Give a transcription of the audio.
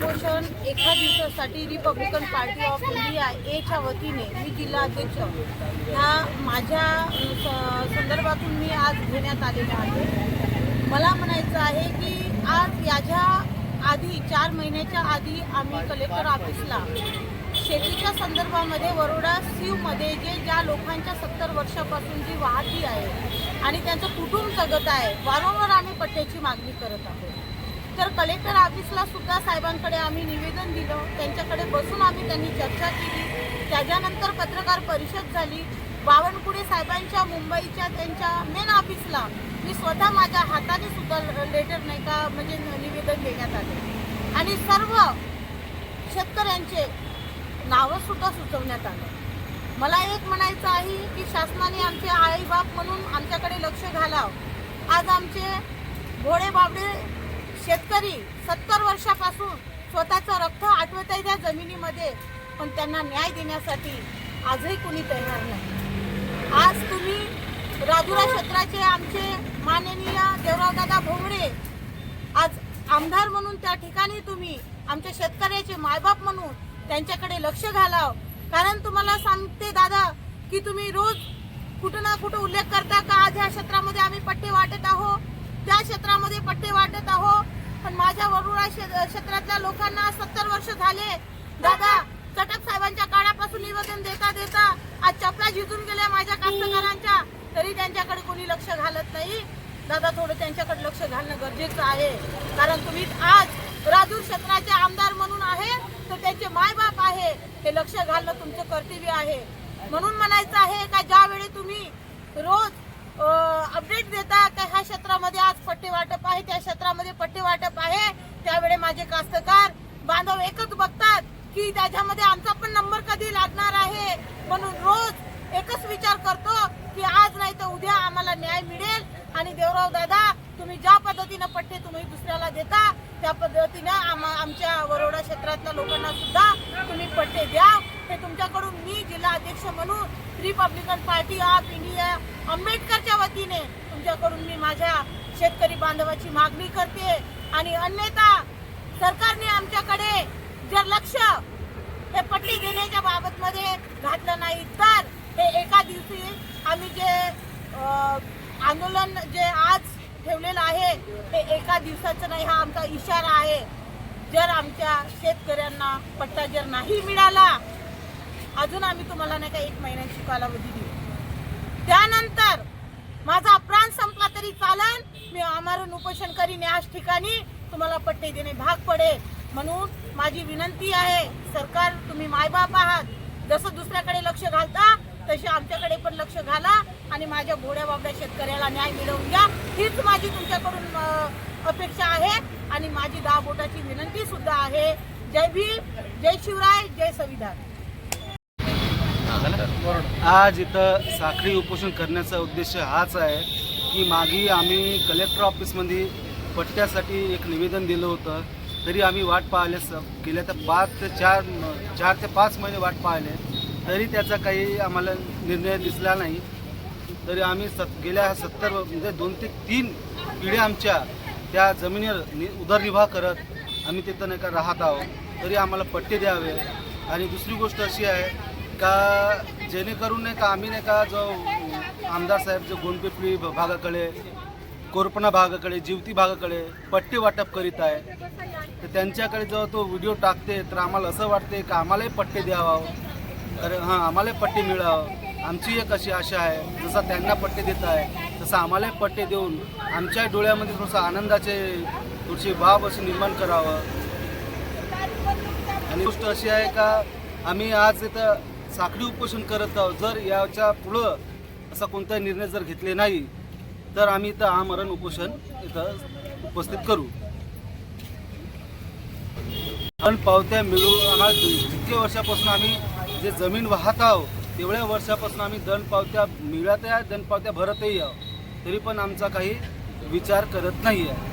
दिवसासाठी Republican Party of India एच्या वतीने मी जिल्हा अध्यक्ष. ह्या माझ्या स- संदर्भातून मी आज घेण्यात आलेला आहे. मला म्हणायचं आहे की आज याच्या आधी चार महिन्याच्या आधी आम्ही कलेक्टर ऑफिसला शेतीच्या संदर्भामध्ये वरोडा सीवमध्ये जे ज्या लोकांच्या सत्तर वर्षापासून जी वाहती आहे आणि त्यांचं कुटुंब जगत आहे वारंवार आम्ही पट्ट्याची मागणी करत आहोत. तर कलेक्टर ऑफिसला सुद्धा साहेबांकडे आम्ही निवेदन दिलं. त्यांच्याकडे बसून आम्ही त्यांनी चर्चा केली. त्याच्यानंतर पत्रकार परिषद झाली. बावनकुळे साहेबांच्या मुंबईच्या त्यांच्या मेन ऑफिसला मी स्वतः माझ्या हाताने सुद्धा लेटर नाही का म्हणजे निवेदन देण्यात आले. आणि सर्व शेतकऱ्यांचे नावं सुद्धा सुचवण्यात आलं. मला एक म्हणायचं आहे की शासनाने आमचे आईबाप म्हणून आमच्याकडे लक्ष घालावं. आज आमचे घोडे बाबडे शेतकरी सत्तर वर्षापासून स्वतःचं रक्त आठवत आहे त्या जमिनीमध्ये पण त्यांना न्याय देण्यासाठी आजही कुणी तयार नाही. आज तुम्ही राजुरा क्षेत्राचे आमचे माननीय देवरावदादा भोंगडे आज आमदार म्हणून त्या ठिकाणी तुम्ही आमच्या शेतकऱ्याचे मायबाप म्हणून त्यांच्याकडे लक्ष घालाव. कारण तुम्हाला सांगते दादा की तुम्ही रोज कुठं ना कुठं उल्लेख करता का आज ह्या क्षेत्रामध्ये आम्ही पट्टे वाटत आहोत त्या क्षेत्रामध्ये पट्टे वाटत आहोत पण माझ्या वरुळा क्षेत्रातल्या लोकांना सत्तर वर्ष झाले. दादा चटक साहेबांच्या काळापासून निवेदन देता देता आज चपला झिजून गेल्या माझ्या कास्तकारांच्या. तरी त्यांच्याकडे कोणी लक्ष घालत नाही. दादा थोडं त्यांच्याकडे लक्ष घालणं गरजेचं आहे. कारण तुम्ही आज राजूर क्षेत्राचे आमदार म्हणून आहे तर त्यांचे मायबाप आहे. हे लक्ष घालणं तुमचं कर्तव्य आहे. म्हणून म्हणायचं आहे का ज्यावेळी तुम्ही रोज अपडेट देता का ह्या क्षेत्रामध्ये आज पट्टे वाटप आहे त्या क्षेत्रामध्ये पट्टे वाटप आहे. त्यावेळी माझे कास्तकार बांधव एकच बघतात की त्याच्यामध्ये आमचा पण नंबर कधी लागणार आहे. म्हणून रोज एकच विचार करतो की आज नाही तर उद्या आम्हाला न्याय मिळेल. आणि देवराव दादा तुम्ही ज्या पद्धतीनं पट्टे तुम्ही दुसऱ्याला देता त्या पद्धतीनं आमच्या वरोडा क्षेत्रातल्या लोकांना सुद्धा तुम्ही पट्टे द्या. हे तुमच्याकडून मी जिल्हा अध्यक्ष म्हणून रिपब्लिकन पार्टी ऑफ इंडिया आंबेडकरच्या वतीने तुमच्याकडून मी माझ्या शेतकरी बांधवाची मागणी करते. आणि अन्यथा सरकारने आमच्याकडे जर लक्ष हे पट्टी घेण्याच्या बाबत मध्ये घातलं नाही तर हे एका दिवशी आम्ही जे आंदोलन जे आज ठेवलेलं आहे ते एका दिवसाचं नाही हा आमचा इशारा आहे. जर आमच्या शेतकऱ्यांना पट्टा जर नाही मिळाला अजून आम्ही तुम्हाला नाही का एक महिन्याची कालावधी देऊ. त्यानंतर माझा प्राण संपला तरी चालन मी आमरण उपोषण करीन याच ठिकाणी तुम्हाला पट्टे देणे भाग पडेल. म्हणून माझी विनंती आहे सरकार तुम्ही मायबाप आहात. जसं दुसऱ्याकडे लक्ष घालता तसे आमच्याकडे पण लक्ष घाला आणि माझ्या घोड्या बाबड्या शेतकऱ्याला न्याय मिळवून द्या. हीच माझी तुमच्याकडून अपेक्षा आहे आणि माझी दहा बोटाची विनंती सुद्धा आहे. जय भीम जय शिवराय जय संविधान. आज इथं साखळी उपोषण करण्याचा उद्देश हाच आहे. की मागे आम्ही कलेक्टर ऑफिसमध्ये पट्ट्यासाठी एक निवेदन दिलं होतं. तरी आम्ही वाट पाहिले स गेल्या तर पाच ते चार चार ते पाच महिने वाट पाहिले. तरी त्याचा काही आम्हाला निर्णय दिसला नाही. तरी आम्ही सत गेल्या सत्तर म्हणजे दोन ते तीन पिढ्या आमच्या त्या जमिनीवर नि उदरनिर्वाह करत आम्ही तिथं नाही का राहत आहोत. तरी आम्हाला पट्टे द्यावे. आणि दुसरी गोष्ट अशी आहे का जेणेकरून नाही का आम्ही नाही का जो आमदार साहेब गोंडपिपळी भागाकडे कोरपणा भागाकडे जिवती भागाकडे पट्टी वाटप करीत आहे तर त्यांच्याकडे जेव्हा तो व्हिडिओ टाकते तर आम्हाला असं वाटते की आम्हालाही पट्टे द्यावा. तर हां आम्हालाही पट्टे मिळावं. आमची एक अशी आशा आहे जसं त्यांना पट्टे देत आहे तसं आम्हालाही पट्टे देऊन आमच्या डोळ्यामध्ये थोडंसं आनंदाचे थोडीशी भाव असं निर्माण करावं. आणि गोष्ट अशी आहे का आम्ही आज इथं साखळी उपोषण करत आहोत. जर याच्या पुढं असा कोणताही निर्णय जर घेतले नाही तर आम्ही इथं आमरण उपोषण इथं उपस्थित करू. पण पावत्या मिळू आम्हाला जितके वर्षापासून आम्ही जे जमीन वाहत आहोत तेवढ्या वर्षापासून आम्ही दण पावत्या मिळत आहे दण पावत्या भरतही आहोत. तरी पण आमचा काही विचार करत नाही आहे